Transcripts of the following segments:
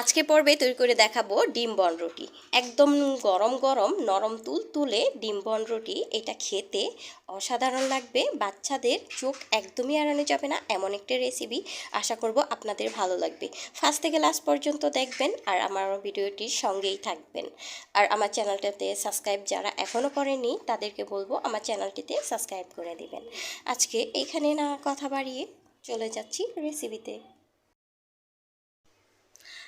আজকে পর্বে তৈরি করে দেখাবো ডিম বন রুটি। একদম গরম গরম, নরম তুল তুলে ডিম বন রুটি, এটা খেতে অসাধারণ লাগবে। বাচ্চাদের চোখ একদমই এড়ানো যাবে না, এমন একটা রেসিপি আশা করব আপনাদের ভালো লাগবে। ফার্স্ট থেকে লাস্ট পর্যন্ত দেখবেন আর আমার ভিডিওটির সঙ্গেই থাকবেন। আর আমার চ্যানেলটাতে সাবস্ক্রাইব যারা এখনও করেনি তাদেরকে বলব আমার চ্যানেলটিতে সাবস্ক্রাইব করে দিবেন। আজকে এখানে না কথা বাড়িয়ে চলে যাচ্ছি রেসিপিতে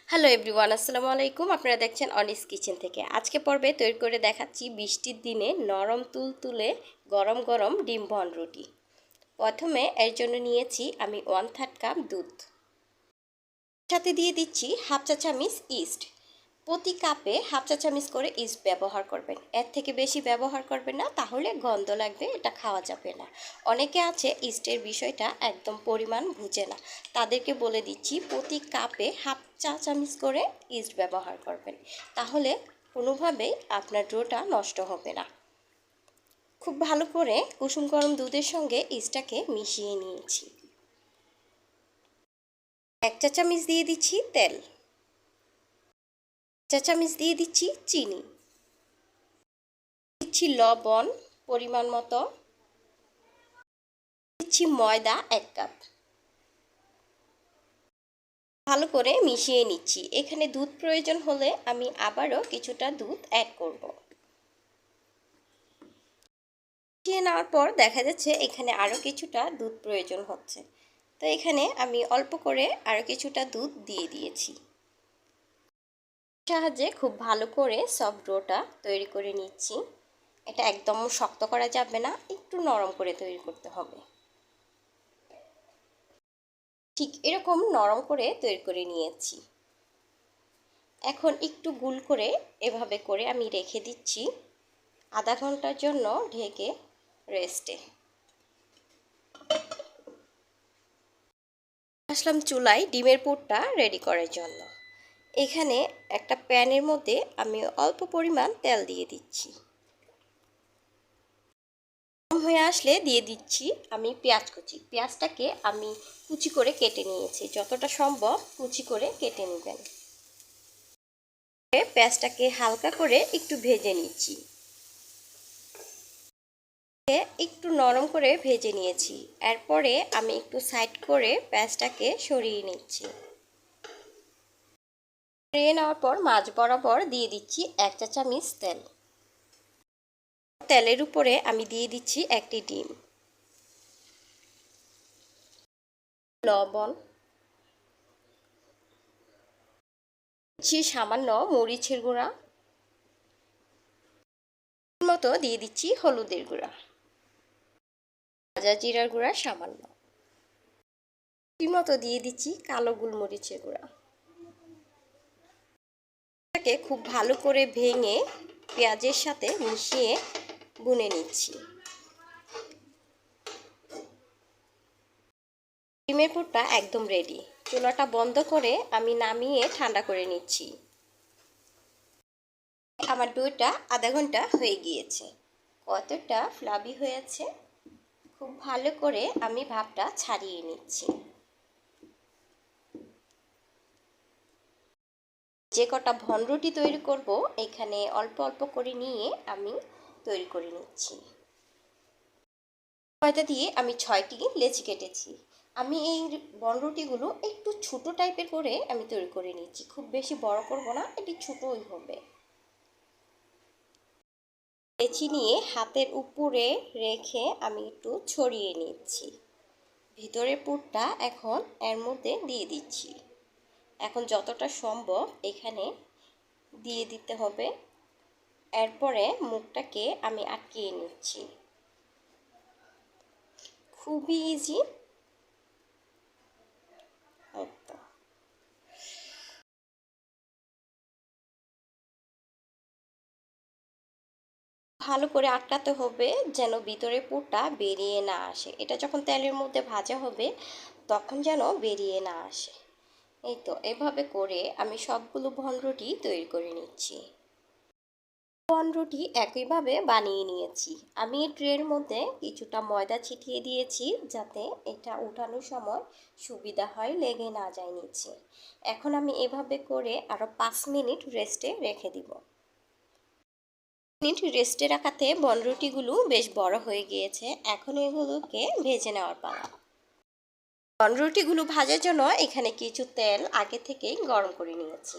হ্যালো এভরিওয়ান আসসালামু আলাইকুম। আপনারা দেখছেন অনিস কিচেন থেকে। আজকে পর্বে তৈরি করে দেখাচ্ছি বৃষ্টির দিনে নরম তুল তুলে গরম গরম ডিম ভন রুটি। প্রথমে এর জন্য নিয়েছি আমি ওয়ান থার্ড কাপ দুধ। সাথে দিয়ে দিচ্ছি হাফ চা চামিচ ইস্ট প্রতি কাপে হাফ চা চামিচ করে ইস্ট ব্যবহার করবেন। এর থেকে বেশি ব্যবহার করবেন না, তাহলে গন্ধ লাগবে, এটা খাওয়া যাবে না। অনেকে আছে ইস্টের বিষয়টা একদম পরিমাণ বুঝে না। তাদেরকে বলে দিচ্ছি, প্রতি কাপে হাফ চা চামিচ করে ইস্ট ব্যবহার করবেন। তাহলে কোনোভাবেই আপনার ডোটা নষ্ট হবে না। খুব ভালো করে কুসুম গরম দুধের সঙ্গে ইস্টটাকে মিশিয়ে নিয়েছি। এক চা চামিচ দিয়ে দিচ্ছি তেল। চামচ দিয়ে দিচ্ছি চিনি। দিচ্ছি লবণ পরিমাণ মতো। দিচ্ছি ময়দা এক কাপ। ভালো করে মিশিয়ে নিচ্ছি। এখানে দুধ প্রয়োজন হলে আমি আবারও কিছুটা দুধ অ্যাড করব। মিশিয়ে নেওয়ার পর দেখা যাচ্ছে এখানে আরও কিছুটা দুধ প্রয়োজন হচ্ছে। তো এখানে আমি অল্প করে আরও কিছুটা দুধ দিয়ে দিয়েছি। সাহায্যে খুব ভালো করে সফট ডোটা তৈরি করে নিচ্ছি। এটা একদম শক্ত করা যাবে না, একটু নরম করে তৈরি করতে হবে। ঠিক এরকম নরম করে তৈরি করে নিয়েছি। এখন একটু গুল করে এভাবে করে আমি রেখে দিচ্ছি আধা ঘণ্টার জন্য ঢেকে রেস্টে আসলাম চুলায় ডিমের পুরটা রেডি করার জন্য। এখানে একটা প্যানের মধ্যে আমি অল্প পরিমাণ তেল দিয়ে দিচ্ছি। হয়ে আসলে দিয়ে দিচ্ছি আমি পেঁয়াজ কুচি। পেঁয়াজটাকে আমি কুচি করে কেটে নিয়েছি। যতটা সম্ভব কুচি করে কেটে নেবেন। পেঁয়াজটাকে হালকা করে একটু ভেজে নিচ্ছি। একটু নরম করে ভেজে নিয়েছি। এরপরে আমি একটু সাইড করে পেঁয়াজটাকে সরিয়ে নিচ্ছি। সরিয়ে নেওয়ার পর মাছ বরাবর দিয়ে দিচ্ছি এক চা চামিচ তেল। তেলের উপরে আমি দিয়ে দিচ্ছি একটি ডিম। লবণ। দিচ্ছি সামান্য মরিচের গুঁড়া। মতো দিয়ে দিচ্ছি হলুদের গুঁড়া। ভাজা জিরার গুঁড়া সামান্য। মতো দিয়ে দিচ্ছি কালো গোলমরিচের গুঁড়া। এটাকে খুব ভালো করে ভেঙে পেঁয়াজের সাথে মিশিয়ে বুনে নিচ্ছি। ডিমের পুরটা একদম রেডি চুলাটা বন্ধ করে আমি নামিয়ে ঠান্ডা করে নিচ্ছি। আমার দইটা আধা ঘণ্টা হয়ে গিয়েছে। কতটা ফ্লাবি হয়েছে, খুব ভালো করে আমি ভাবটা ছাড়িয়ে নিচ্ছি। যে কটা ভনরুটি তৈরি করব, এখানে অল্প অল্প করে নিয়ে আমি তৈরি করে নিচ্ছি। ময়দা দিয়ে আমি ছয়টি লেচি কেটেছি। আমি এই বনরুটিগুলো একটু ছোট টাইপের করে আমি তৈরি করে নিচ্ছি। খুব বেশি বড় করব না, এটি ছোটই হবে। লেচি নিয়ে হাতের উপরে রেখে আমি একটু ছড়িয়ে নিচ্ছি। ভিতরের পুরটা এখন এর মধ্যে দিয়ে দিচ্ছি। এখন যতটা সম্ভব এখানে দিয়ে দিতে হবে। এরপরে মুখটাকে আমি আটকিয়ে নিচ্ছি। খুবই ইজি ভালো করে আটকাতে হবে যেন ভিতরে পুরটা বেরিয়ে না আসে। এটা যখন তেলের মধ্যে ভাজা হবে, তখন যেন বেরিয়ে না আসে। এই তো, এভাবে করে আমি সবগুলো ভনরুটি তৈরি করে নিচ্ছি। রুটি একইভাবে বানিয়ে নিয়েছি। আমি এই ট্রের মধ্যে কিছুটা ময়দা ছিটিয়ে দিয়েছি যাতে এটা উঠানোর সময় সুবিধা হয় লেগে না যায় নিচে। এখন আমি এভাবে করে আরও পাঁচ মিনিট রেস্টে রেখে দিব। মিনিট রেস্টে রাখাতে বনরুটিগুলো বেশ বড় হয়ে গিয়েছে। এখন এগুলোকে ভেজে নেওয়ার পালা। বনরুটিগুলো ভাজার জন্য এখানে কিছু তেল আগে থেকেই গরম করে নিয়েছি।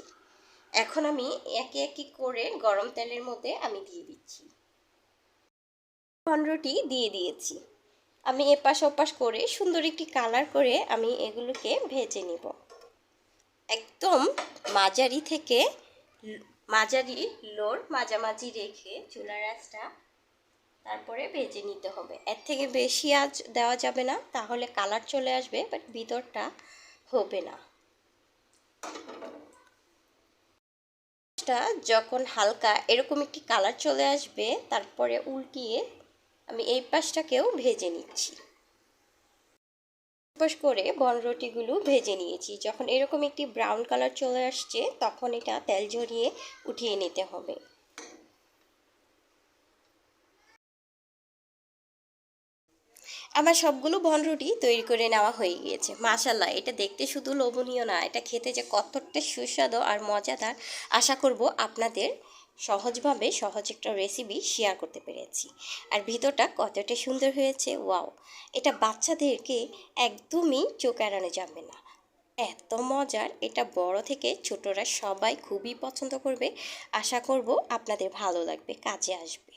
এখন আমি একে একে করে গরম তেলের মধ্যে আমি দিয়ে দিচ্ছি। বনরুটি দিয়ে দিয়েছি। আমি এপাশ ওপাশ করে সুন্দর একটি কালার করে আমি এগুলোকে ভেজে নিব। একদম মাঝারি থেকে মাঝারি লোর মাঝামাঝি রেখে চুলার আঁচটা তারপরে ভেজে নিতে হবে। এর থেকে বেশি আজ দেওয়া যাবে না, তাহলে কালার চলে আসবে বাট ভিতরটা হবে না। যখন হালকা এরকম একটি কালার চলে আসবে, তারপরে উল্টিয়ে আমি এই পাশটাকেও ভেজে নিচ্ছি। পাশ করে বনরুটিগুলো ভেজে নিয়েছি। যখন এরকম একটি ব্রাউন কালার চলে আসছে, তখন এটা তেল ঝরিয়ে উঠিয়ে নিতে হবে। আমার সবগুলো বনরুটি তৈরি করে নেওয়া হয়ে গিয়েছে। মাশাল্লাহ এটা দেখতে শুধু লোভনীয় না, এটা খেতে যে কতটা সুস্বাদু আর মজাদার, আশা করব আপনাদের সহজভাবে সহজ একটা রেসিপি শেয়ার করতে পেরেছি। আর ভিতরটা কতটা সুন্দর হয়েছে ওয়াও এটা বাচ্চাদেরকে একদমই চোখ এড়ানো যাবে না। এত মজার, এটা বড় থেকে ছোটরা সবাই খুবই পছন্দ করবে। আশা করব আপনাদের ভালো লাগবে, কাজে আসবে।